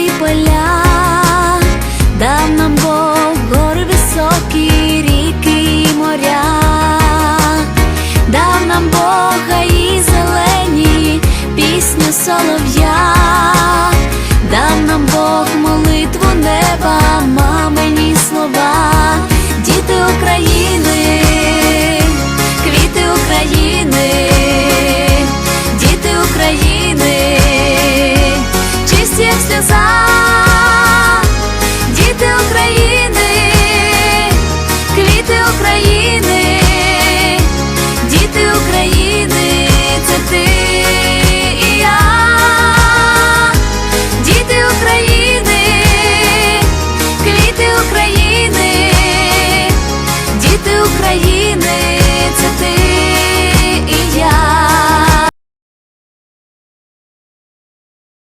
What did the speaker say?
Білі поля, дав нам Бог гори високі, ріки і моря, дав нам Бога і зелені, пісню солов'я. дав сльоза.